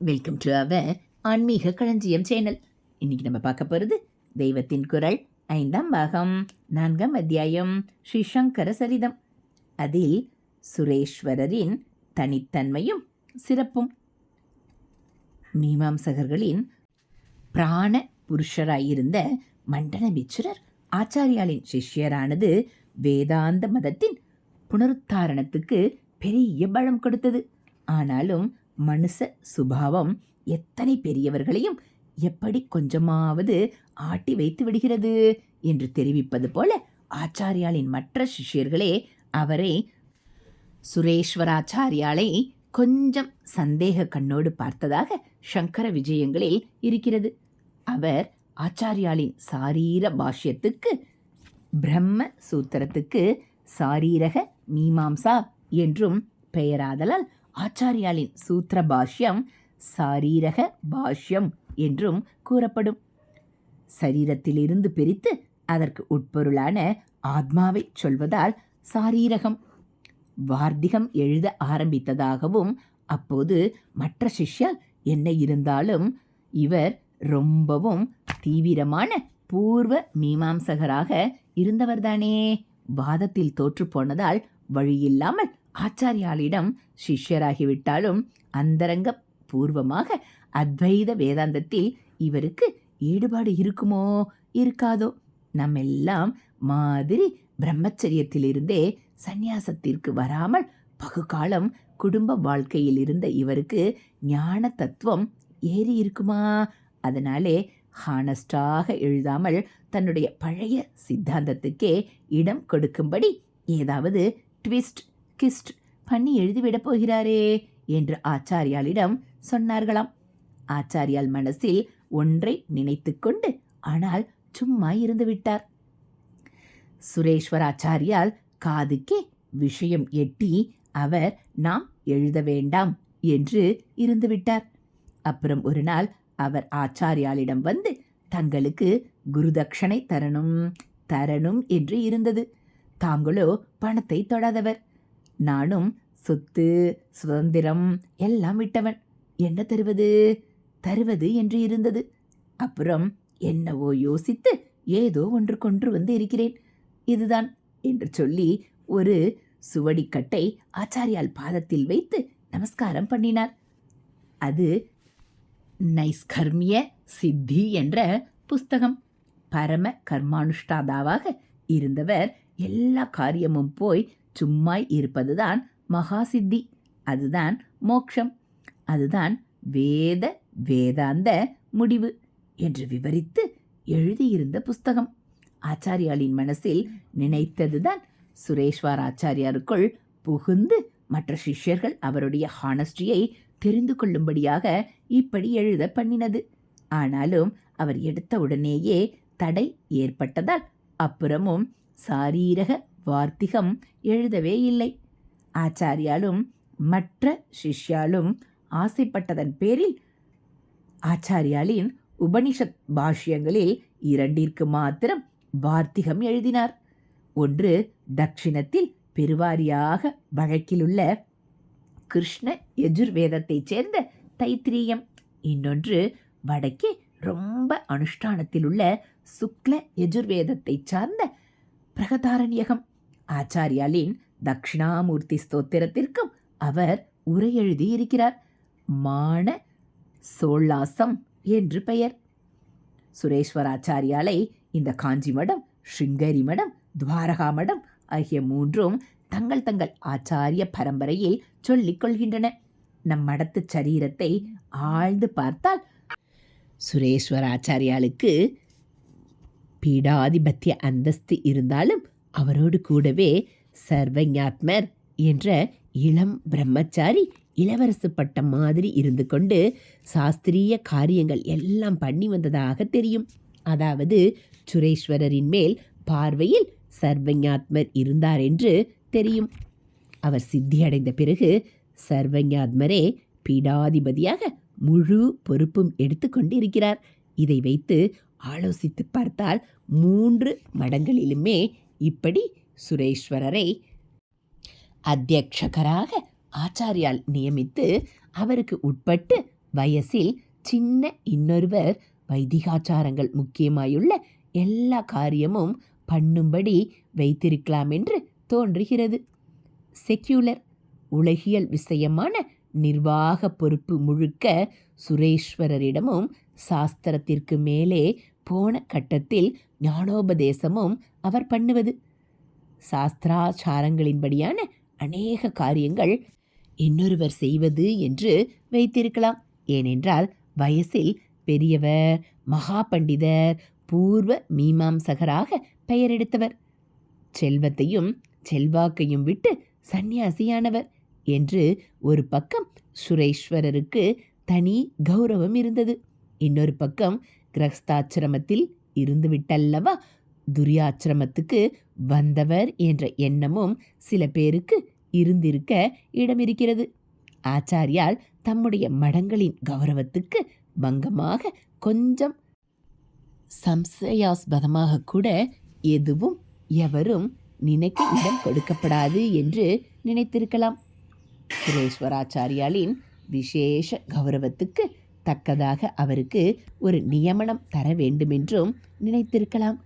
Welcome to our ஆன்மீக களஞ்சியம் channel இன்னைக்கு நம்ம பார்க்க போகிறது தெய்வத்தின் குரல் ஐந்தாம் பாகம் நான்காம் அத்தியாயம் ஸ்ரீ சங்கர சரிதம். அதில் சுரேஸ்வரரின் தனித்தன்மையும் சிறப்பும். மீமாம்சகர்களின் பிராண புருஷராயிருந்த மண்டன மிச்சுரர் ஆச்சாரியாலின் சிஷ்யரானது வேதாந்த மதத்தின் புனருத்தாரணத்துக்கு பெரிய பலம் கொடுத்தது. ஆனாலும் மனுஷ சுபாவம் எத்தனை பெரியவர்களையும் எப்படி கொஞ்சமாவது ஆட்டி வைத்து விடுகிறது என்று தெரிவிப்பது போல ஆச்சாரியாளின் மற்ற சிஷ்யர்களே அவரை சுரேஸ்வராச்சாரியாலை கொஞ்சம் சந்தேக கண்ணோடு பார்த்ததாக சங்கர விஜயங்களில் இருக்கிறது. அவர் ஆச்சாரியாலின் சாரீர பாஷ்யத்துக்கு பிரம்ம சூத்திரத்துக்கு சாரீரக மீமாம்சா என்றும் பெயராதலால் ஆச்சாரியாலின் சூத்திர பாஷ்யம் சாரீரக பாஷ்யம் என்றும் கூறப்படும். சரீரத்திலிருந்து பிரித்து அதற்கு உட்பொருளான ஆத்மாவை சொல்வதால் சாரீரகம். வார்த்திகம் எழுத ஆரம்பித்ததாகவும் அப்போது மற்ற சிஷ்யால் என்ன இருந்தாலும் இவர் ரொம்பவும் தீவிரமான பூர்வ மீமாம்சகராக இருந்தவர்தானே. வாதத்தில் தோற்று போனதால் வழியில்லாமல் ஆச்சாரியாளிடம் சிஷ்யராகிவிட்டாலும் அந்தரங்க பூர்வமாக அத்வைத வேதாந்தத்தில் இவருக்கு ஈடுபாடு இருக்குமோ இருக்காதோ? நம்மெல்லாம் மாதிரி பிரம்மச்சரியத்திலிருந்தே சந்நியாசத்திற்கு வராமல் பகுகாலம் குடும்ப வாழ்க்கையில் இருந்த இவருக்கு ஞான தத்துவம் ஏறி இருக்குமா? அதனாலே ஹானஸ்டாக எழுதாமல் தன்னுடைய பழைய சித்தாந்தத்துக்கே இடம் கொடுக்கும்படி ஏதாவது ட்விஸ்ட் கிஸ்ட் பண்ணி எழுதிவிடப் போகிறாரே என்று ஆச்சாரியாளிடம் சொன்னார்களாம். ஆச்சாரியால் மனசில் ஒன்றை நினைத்துக்கொண்டு ஆனால் சும்மா இருந்து விட்டார் சுரேஸ்வராச்சாரியால் காதுக்கே விஷயம் எட்டி அவர் நாம் எழுத வேண்டாம் என்று இருந்துவிட்டார். அப்புறம் ஒரு நாள் அவர் ஆச்சாரியாளிடம் வந்து தங்களுக்கு குருதட்சணை தரணும் தரணும் என்று இருந்தது. தாங்களோ பணத்தை தொடாதவர் நானும் சொத்து சுதந்திரம் எல்லாம் விட்டவன். என்ன தருவது? தருவது என்று இருந்தது. அப்புறம் என்னவோ யோசித்து ஏதோ ஒன்று கொன்று வந்து இருக்கிறேன். இதுதான் என்று சொல்லி ஒரு சுவடிக்கட்டை ஆச்சாரியால் பாதத்தில் வைத்து நமஸ்காரம் பண்ணினார். அது நைஸ்கர்மிய சித்தி என்ற புஸ்தகம். பரம கர்மானுஷ்டாதாவாக இருந்தவர் எல்லா காரியமும் போய் சும்மாய் இருப்பதுதான் மகா சித்தி அதுதான் மோக்ஷம். அதுதான் வேத வேதாந்த முடிவு என்று விவரித்து எழுதியிருந்த புஸ்தகம். ஆச்சாரியாளின் மனசில் நினைத்ததுதான் சுரேஷ்வார் ஆச்சாரியாருக்குள் புகுந்து மற்ற சிஷ்யர்கள் அவருடைய ஹானஸ்டியை தெரிந்து கொள்ளும்படியாக இப்படி எழுத பண்ணினது. ஆனாலும் அவர் எடுத்த உடனேயே தடை ஏற்பட்டதால் அப்புறமும் சாரீரக வார்த்திகம் எழுதவே இல்லை. ஆச்சாரியாலும் மற்ற சிஷ்யாலும் ஆசைப்பட்டதன் பேரில் ஆச்சாரியாலின் உபனிஷத் பாஷ்யங்களில் இரண்டிற்கு மாத்திரம் வார்த்திகம் எழுதினார். ஒன்று தட்சிணத்தில் பெருவாரியாக வழக்கிலுள்ள கிருஷ்ண யஜுர்வேதத்தைச் சேர்ந்த தைத்திரியம். இன்னொன்று வடக்கே ரொம்ப அனுஷ்டானத்தில் உள்ள சுக்ல யஜுர்வேதத்தை சார்ந்த பிரகதாரண்யகம். ஆச்சாரியாலின் தக்ஷிணாமூர்த்தி ஸ்தோத்திரத்திற்கும் அவர் உரை எழுதியிருக்கிறார். மான சோல்லாசம் என்று பெயர். சுரேஸ்வராச்சாரியாலை இந்த காஞ்சி மடம் ஷிங்கரி மடம் துவாரகா மடம் ஆகிய மூன்றும் தங்கள் தங்கள் ஆச்சாரிய பரம்பரையில் சொல்லிக் கொள்கின்றன. நம் மடத்து சரீரத்தை ஆழ்ந்து பார்த்தால் சுரேஸ்வராச்சாரியாளுக்கு பீடாதிபத்திய அந்தஸ்து இருந்தாலும் அவரோடு கூடவே சர்வஞாத்மர் என்ற இளம் பிரம்மச்சாரி இளவரசு பட்டம் மாதிரி இருந்து கொண்டு சாஸ்திரிய காரியங்கள் எல்லாம் பண்ணி வந்ததாக தெரியும். அதாவது சுரேஸ்வரரின் மேல் பார்வையில் சர்வஞாத்மர் இருந்தார் என்று தெரியும். அவர் சித்தியடைந்த பிறகு சர்வஞாத்மரே பீடாதிபதியாக முழு பொறுப்பும் எடுத்துக்கொண்டு இருக்கிறார் இதை வைத்து ஆலோசித்து பார்த்தால் மூன்று மடங்களிலுமே இப்படி சுரேஸ்வரரை அத்தியக்ஷகராக ஆச்சாரியால் நியமித்து அவருக்கு உட்பட்டு வயசில் சின்ன இன்னொருவர் வைதிகாச்சாரங்கள் முக்கியமாயுள்ள எல்லா காரியமும் பண்ணும்படி வைத்திருக்கலாம் என்று தோன்றுகிறது. செக்யூலர் உலகியல் விஷயமான நிர்வாக பொறுப்பு முழுக்க சுரேஸ்வரரிடமும் சாஸ்திரத்திற்கு மேலே போன கட்டத்தில் ஞானோபதேசமும் அவர் பண்ணுவது. சாஸ்திராச்சாரங்களின்படியான அநேக காரியங்கள் இன்னொருவர் செய்வது என்று வைத்திருக்கலாம். ஏனென்றால் வயசில் பெரியவர் மகா பண்டிதர் பூர்வ மீமாம்சகராக பெயரெடுத்தவர். செல்வத்தையும் செல்வாக்கையும் விட்டு சந்நியாசியானவர் என்று ஒரு பக்கம் சுரேஸ்வரருக்கு தனி கௌரவம் இருந்தது. இன்னொரு பக்கம் கிரகஸ்தாச்சிரமத்தில் இருந்துவிட்டல்லவா? துரியாச்சிரமத்துக்கு வந்தவர் என்ற எண்ணமும் சில பேருக்கு இருந்திருக்க இடமிருக்கிறது. ஆச்சாரியால் தம்முடைய மடங்களின் கௌரவத்துக்கு பங்கமாக கொஞ்சம் சம்சயாஸ்பதமாக கூட எதுவும் எவரும் நினைக்க இடம் கொடுக்கப்படாது என்று நினைத்திருக்கலாம். சுரேஸ்வராச்சாரியாலின் விசேஷ கௌரவத்துக்கு தக்கதாக அவருக்கு ஒரு நியமனம் தர வேண்டுமென்றும் நினைத்திருக்கலாம்.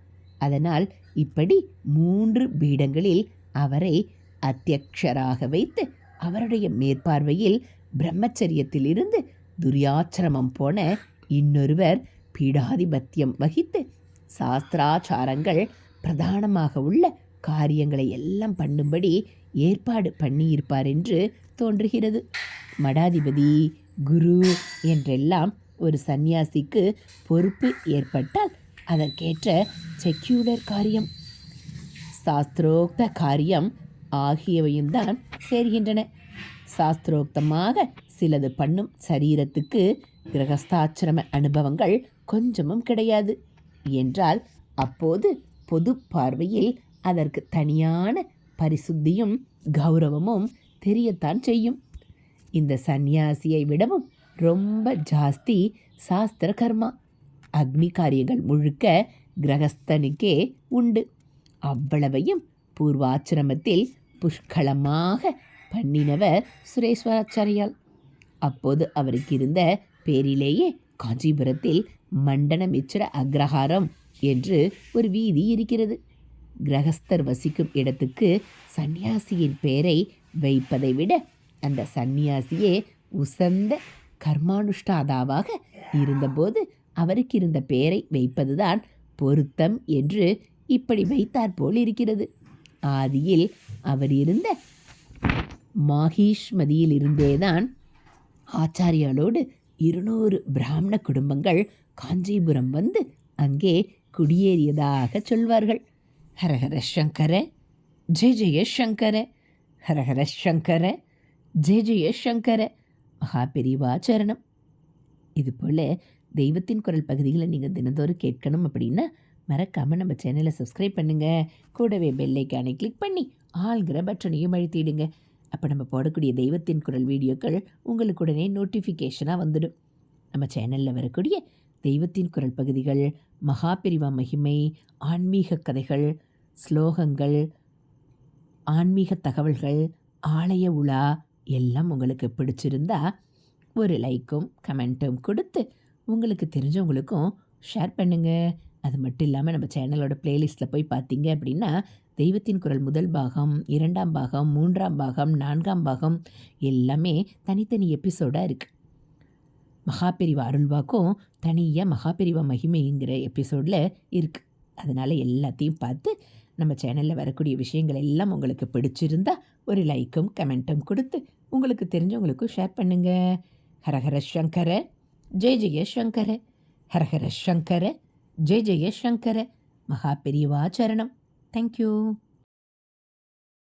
அதனால் இப்படி மூன்று பீடங்களில் அவரை அத்தியக்ஷராக வைத்து அவருடைய மேற்பார்வையில் பிரம்மச்சரியத்திலிருந்து துரியாச்சிரமம் போன இன்னொருவர் பீடாதிபத்தியம் வகித்து சாஸ்திராச்சாரங்கள் பிரதானமாக உள்ள காரியங்களை எல்லாம் பண்ணும்படி ஏற்பாடு பண்ணியிருப்பார் என்று தோன்றுகிறது. மடாதிபதி குரு என்றெல்லாம் ஒரு சந்நியாசிக்கு பொறுப்பு ஏற்பட்டால் அதற்கேற்ற செக்யூலர் காரியம். சாஸ்திரோக்த காரியம் ஆகியவையும் தான் சேர்கின்றன. சாஸ்திரோக்தமாக சிலது பண்ணும் சரீரத்துக்கு கிரகஸ்தாச்சிரம அனுபவங்கள் கொஞ்சமும் கிடையாது. என்றால் அப்போது பொது பார்வையில் அதற்கு தனியான பரிசுத்தியும் கௌரவமும் தெரியத்தான் செய்யும். இந்த சந்நியாசியை விடவும் ரொம்ப ஜாஸ்தி சாஸ்திர கர்மா அக்னி காரியங்கள் முழுக்க கிரகஸ்தனுக்கே உண்டு. அவ்வளவையும் பூர்வாச்சிரமத்தில் புஷ்கலமாக பண்ணினவர் சுரேஸ்வராச்சாரியால். அப்போது அவருக்கு இருந்த பேரிலேயே காஞ்சிபுரத்தில் மண்டனமிச்சர அக்ரஹாரம் என்று ஒரு வீதி இருக்கிறது. கிரகஸ்தர் வசிக்கும் இடத்துக்கு சந்நியாசியின் பெயரை வைப்பதை விட அந்த சந்நியாசியே உசந்த கர்மானுஷ்டாதாவாக இருந்தபோது அவருக்கு இருந்த பெயரை வைப்பதுதான் பொருத்தம் என்று இப்படி வைத்தாற் போல் இருக்கிறது. ஆதியில் அவர் இருந்த மாஹீஷ்மதியில் இருந்தேதான் ஆச்சாரியாலோடு இருநூறு பிராமண குடும்பங்கள் காஞ்சிபுரம் வந்து அங்கே குடியேறியதாக சொல்வார்கள். ஹரஹர சங்கர ஜெய ஜெய சங்கர ஹரஹர சங்கர ஜெய ஜெய சங்கர மகா பெரிவா சரணம். இது போல் தெய்வத்தின் குரல் பகுதிகளை நீங்கள் தினந்தோறும் கேட்கணும் அப்படின்னா மறக்காமல் நம்ம சேனலை சப்ஸ்கிரைப் பண்ணுங்கள் கூடவே பெல்லைக்கானை கிளிக் பண்ணி ஆள்கிற பட்டனையும் அழுத்திடுங்க. அப்போ நம்ம போடக்கூடிய தெய்வத்தின் குரல் வீடியோக்கள் உங்களுக்கு உடனே நோட்டிஃபிகேஷனாக வந்துடும். நம்ம சேனலில் வரக்கூடிய தெய்வத்தின் குரல் பகுதிகள் மகாபிரிவா மகிமை ஆன்மீக கதைகள் ஸ்லோகங்கள் ஆன்மீக தகவல்கள் ஆலய உலா எல்லாம் உங்களுக்கு பிடிச்சிருந்தா ஒரு லைக்கும் கமெண்ட்டும் கொடுத்து உங்களுக்கு தெரிஞ்சவங்களுக்கும் ஷேர் பண்ணுங்கள் அது மட்டும் இல்லாமல் நம்ம சேனலோட பிளேலிஸ்ட்டில் போய் பார்த்தீங்க அப்படின்னா தெய்வத்தின் குரல் முதல் பாகம் இரண்டாம் பாகம் மூன்றாம் பாகம் நான்காம் பாகம் எல்லாமே தனித்தனி எபிசோடாக இருக்குது மகாபெரிவா அருள்வாக்கும் தனியாக மகாபெரிவா மகிமைங்கிற எபிசோடில் இருக்குது அதனால் எல்லாத்தையும் பார்த்து நம்ம சேனலில் வரக்கூடிய விஷயங்கள் எல்லாம் உங்களுக்கு பிடிச்சிருந்தா ஒரு லைக்கும் கமெண்ட்டும் கொடுத்து உங்களுக்கு தெரிஞ்சவங்களுக்கும் ஷேர் பண்ணுங்கள் ஹரஹர சங்கர ஜெய ஜெய சங்கர. ஹரஹர சங்கர ஜெய ஜெய சங்கர. மகா பெரியவா சரணம். தேங்க்யூ